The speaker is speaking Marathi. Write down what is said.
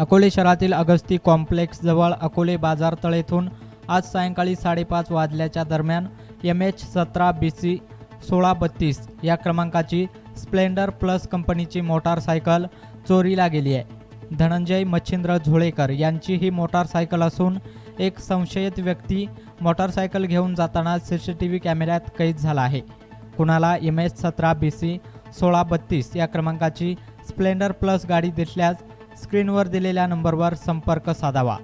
अकोले शहरातील अगस्ती कॉम्प्लेक्स जवळ अकोले बाजार तळेथून आज सायंकाळी साडेपाच वाजल्याच्या दरम्यान एम एच सतरा बी सी सोळा बत्तीस या क्रमांकाची स्प्लेंडर प्लस कंपनीची मोटारसायकल चोरीला गेली आहे. धनंजय मच्छिंद्र झोळेकर यांची ही मोटारसायकल असून एक संशयित व्यक्ती मोटारसायकल घेऊन जाताना सी सी टी व्ही कॅमेऱ्यात कैद झाला आहे. कुणाला एम एच सतरा बी सी सोळा बत्तीस या क्रमांकाची स्प्लेंडर प्लस गाडी दिसल्यास स्क्रीनवर दिलेल्या नंबरवर संपर्क साधावा.